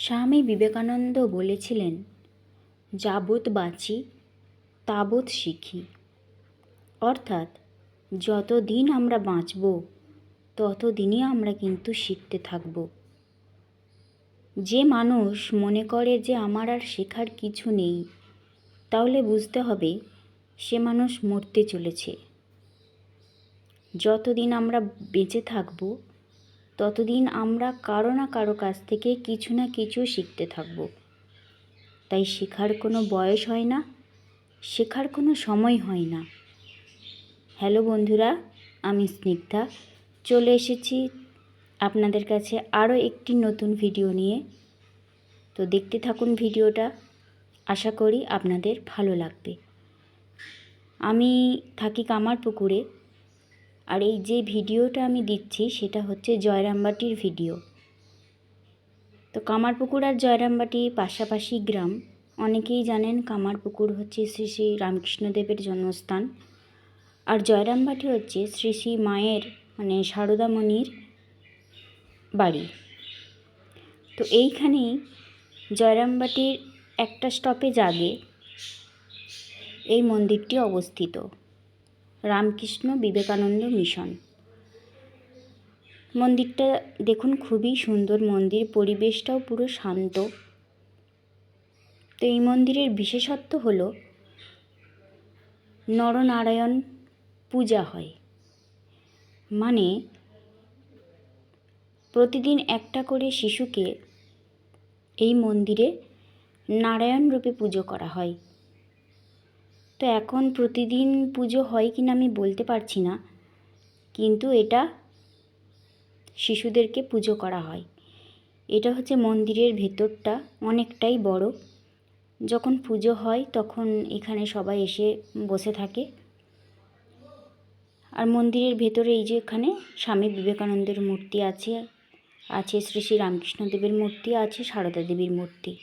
স্বামী বিবেকানন্দ বলেছিলেন, যাবৎ বাঁচি, তাবৎ শিখি। অর্থাৎ, যতদিন আমরা বাঁচব তত দিনই আমরা কিন্তু শিখতে থাকব। যে মানুষ মনে করে যে আমার আর শেখার কিছু নেই, তাহলে বুঝতে হবে সে মানুষ মরতে চলেছে। যতদিন আমরা বেঁচে থাকব ততদিন আমরা কারও না কারও কাছ থেকে কিছু না কিছু শিখতে থাকব। তাই শেখার কোনো বয়স হয় না, শেখার কোনো সময় হয় না। হ্যালো বন্ধুরা, আমি স্নিগ্ধা। চলে এসেছি আপনাদের কাছে আরও একটি নতুন ভিডিও নিয়ে। তো দেখতে থাকুন ভিডিওটা, আশা করি আপনাদের ভালো লাগবে। আমি থাকি কামারপুকুরে। আর এই যে ভিডিওটা আমি দিচ্ছি, সেটা হচ্ছে জয়রামবাটির ভিডিও। তো কামারপুকুর আর জয়রামবাটি পাশাপাশি গ্রাম। অনেকেই জানেন কামারপুকুর হচ্ছে শ্রী শ্রী রামকৃষ্ণদেবের জন্মস্থান। আর জয়রামবাটি হচ্ছে শ্রী শ্রী মায়ের মানে সারদামণির বাড়ি। তো এইখানেই জয়রামবাটির একটা স্টপেজ আগে এই মন্দিরটি অবস্থিত। রামকৃষ্ণ বিবেকানন্দ মিশন। মন্দিরটা দেখুন, খুবই সুন্দর মন্দির, পরিবেশটাও পুরো শান্ত। তো এই মন্দিরের বিশেষত্ব হলো, নরনারায়ণ পূজা হয়। মানে প্রতিদিন একটা করে শিশুকে এই মন্দিরে নারায়ণ রূপে পুজো করা হয়। তো এখন প্রতিদিন পুজো হয় কি না আমি বলতে পারছি না। কিন্তু এটা শিশুদেরকে পুজো করা হয়। এটা হচ্ছে মন্দিরের ভেতরটা অনেকটাই বড়। যখন পুজো হয় তখন এখানে সবাই এসে বসে থাকে। আর মন্দিরের ভেতরে এই যে এখানে স্বামী বিবেকানন্দের মূর্তি আছে আছে শ্রী শ্রী রামকৃষ্ণদেবের মূর্তি, আছে সারদা দেবীর মূর্তি।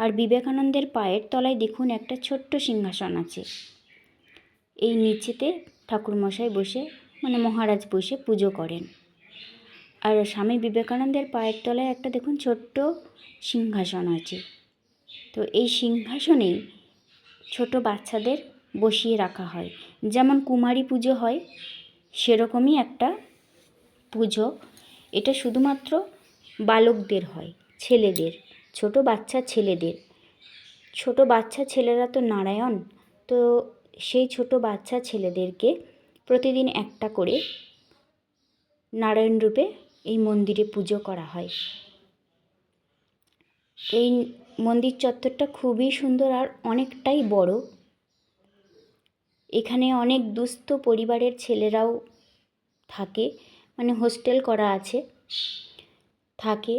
আর বিবেকানন্দের পায়ের তলায় দেখুন একটা ছোট্ট সিংহাসন আছে। এই নিচেতে ঠাকুরমশাই বসে মানে মহারাজ বসে পুজো করেন। আর স্বামী বিবেকানন্দের পায়ের তলায় একটা দেখুন ছোট্ট সিংহাসন আছে। তো এই সিংহাসনেই ছোট বাচ্চাদের বসিয়ে রাখা হয়। যেমন কুমারী পুজো হয়, সেরকমই একটা পুজো। এটা শুধুমাত্র বালকদের হয়, ছেলেদের। ছোট বাচ্চা ছেলেদের। ছোট বাচ্চা ছেলেরা তো নারায়ণ, তো সেই ছোট বাচ্চা ছেলেদেরকে প্রতিদিন একটা করে নারায়ণ রূপে এই মন্দিরে পুজো করা হয়। এই মন্দির চত্বরটা খুবই সুন্দর আর অনেকটাই বড়। এখানে অনেক দুস্থ পরিবারের ছেলেরাও থাকে মানে হোস্টেল করা আছে, থাকে।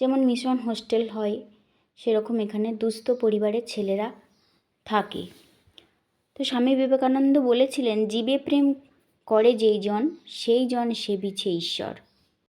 যেমন মিশন হোস্টেল হয়, সেরকম এখানে দুস্থ পরিবারের ছেলেরা থাকে। তো স্বামী বিবেকানন্দ বলেছিলেন, জীবে প্রেম করে যেই জন সেই জন সেবিছে ঈশ্বর।